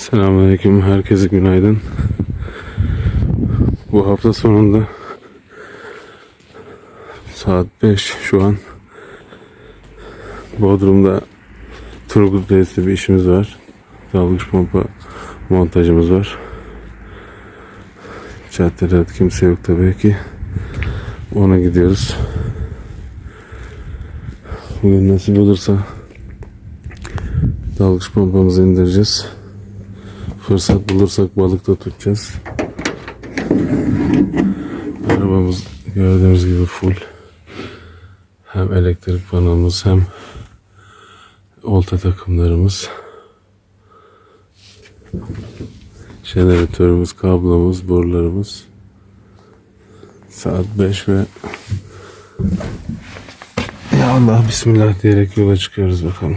Selamünaleyküm. Herkese günaydın. Bu hafta sonunda saat 5 şu an Bodrum'da Turgut Reis'te bir işimiz var. Dalgıç pompa montajımız var. Caddede kimse yok tabii ki. Ona gidiyoruz. Bugün nasip olursa dalgıç pompamızı indireceğiz. Fırsat bulursak balık da tutacağız. Arabamız gördüğünüz gibi full. Hem elektrik panelimiz hem olta takımlarımız. Jeneratörümüz, kablomuz, borularımız. Saat 5 ve ya Allah bismillah diyerek yola çıkıyoruz bakalım.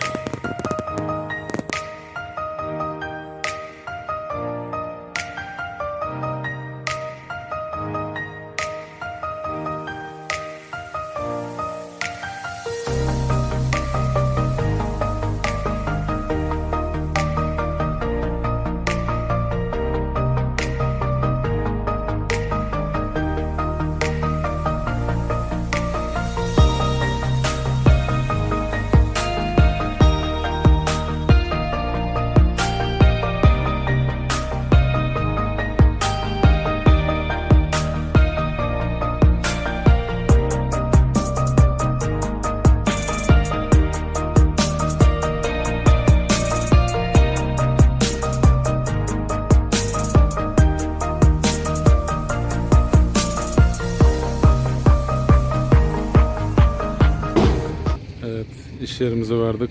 İş yerimize vardık.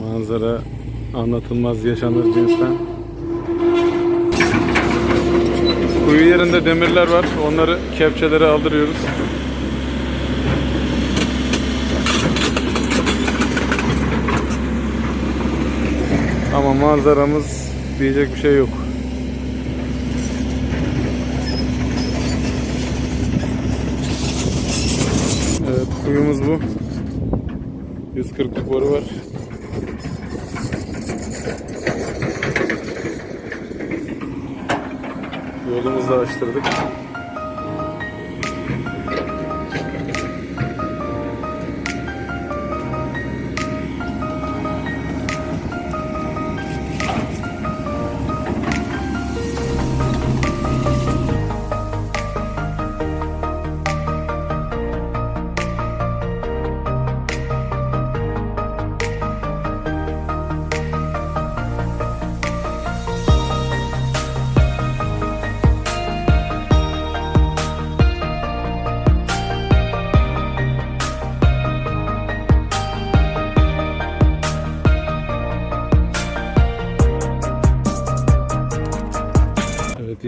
Manzara anlatılmaz yaşanır cinsten. Kuyu yerinde demirler var. Onları kepçelere aldırıyoruz. Ama manzaramız diyecek bir şey yok. Evet kuyumuz bu. 140'lık boru var. Yolumuzu da açtırdık.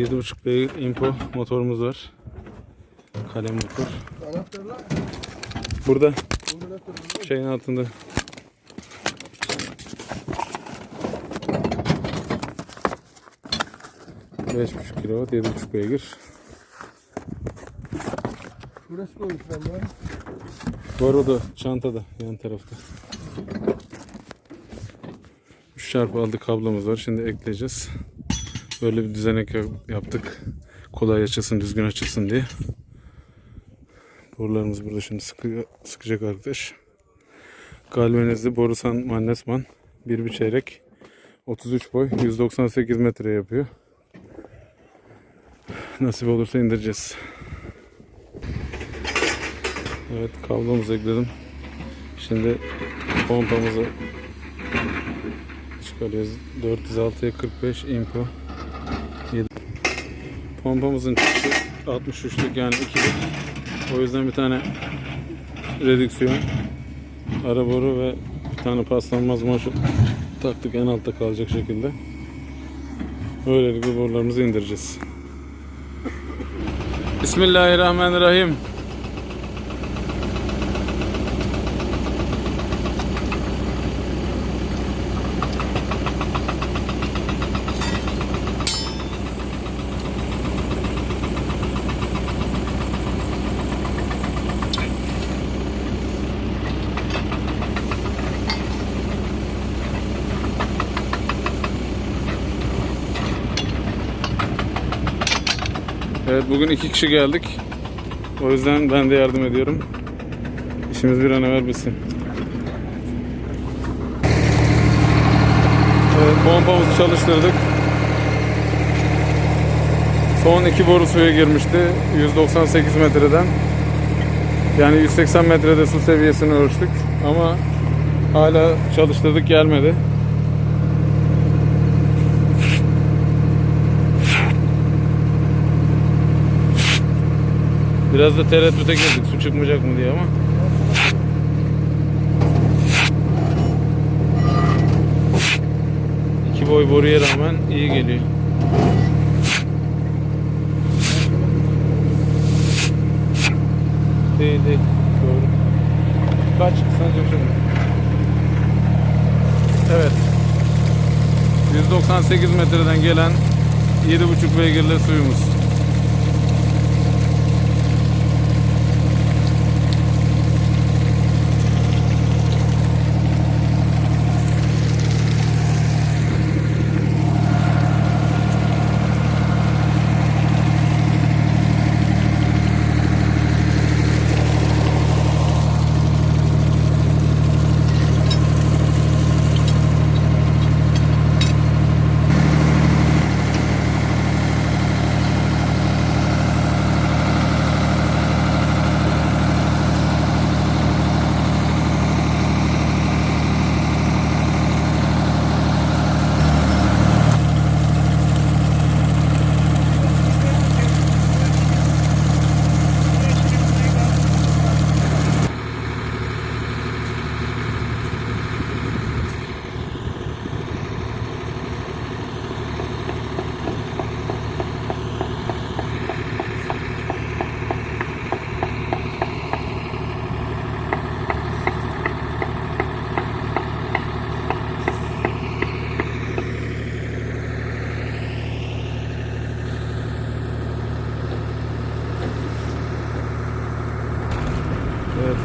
7.5 beygir impo motorumuz var. Kalem motor. Burada. Şeyin altında. Beş buçuk kilo, yedi buçuk beygir. Burası koymuş ben ya. Var o da çantada yan tarafta. 3 çarpı aldı kablomuz var. Şimdi ekleyeceğiz. Böyle bir düzenek yap- yaptık. Kolay açılsın, düzgün açılsın diye. Borularımız burada şimdi sıkı, sıkacak arkadaş. Galvanizli Borusan Mannesman. Bir bir çeyrek. 33 boy. 198 metre yapıyor. Nasip olursa indireceğiz. Evet kablomuzu ekledim. Şimdi pompamızı çıkarıyoruz. 406'ya 45 impo. 7. Pompamızın çıkışı 63'lük yani 2'lik. O yüzden bir tane redüksiyon ara boru ve bir tane paslanmaz maşa taktık en altta kalacak şekilde. Böylelikle borularımızı indireceğiz. Bismillahirrahmanirrahim. Evet bugün iki kişi geldik. O yüzden ben de yardım ediyorum. İşimiz bir an evvel bitsin. Evet pompamızı çalıştırdık. Son iki boru suya girmişti. 198 metreden. Yani 180 metrede su seviyesini ölçtük. Ama hala çalıştırdık gelmedi. Biraz da tereddüte girdik su çıkmayacak mı diye ama. İki boy boruya rağmen iyi geliyor. Değil değil. Doğru. Kaç sence şimdi? Evet. 198 metreden gelen 7,5 beygirli suyumuz.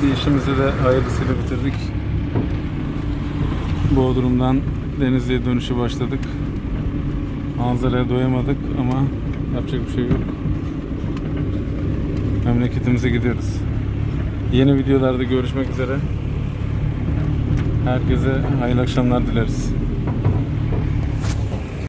Bir işimizi de hayırlısıyla bitirdik. Bodrum'dan Denizli'ye dönüşü başladık. Manzaraya doyamadık ama yapacak bir şey yok. Memleketimize gidiyoruz. Yeni videolarda görüşmek üzere. Herkese hayırlı akşamlar dileriz.